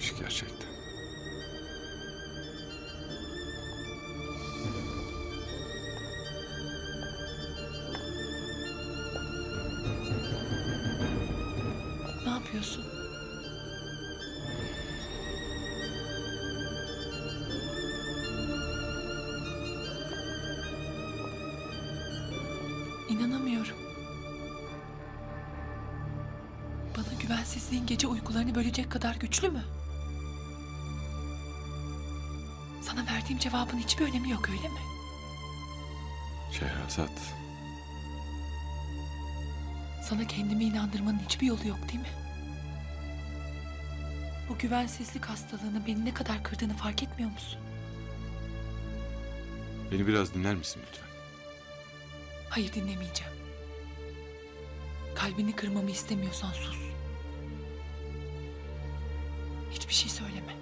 değişik gerçekten. Ne yapıyorsun? İnanamıyorum. Bana güvensizliğin gece uykularını bölecek kadar güçlü mü? Sana verdiğim cevabın hiçbir önemi yok öyle mi? Şehrazat, Sana kendimi inandırmanın hiçbir yolu yok değil mi? Bu güvensizlik hastalığının beni ne kadar kırdığını fark etmiyor musun? beni biraz dinler misin lütfen? Hayır dinlemeyeceğim. Kalbini kırmamı istemiyorsan sus. Hiçbir şey söyleme.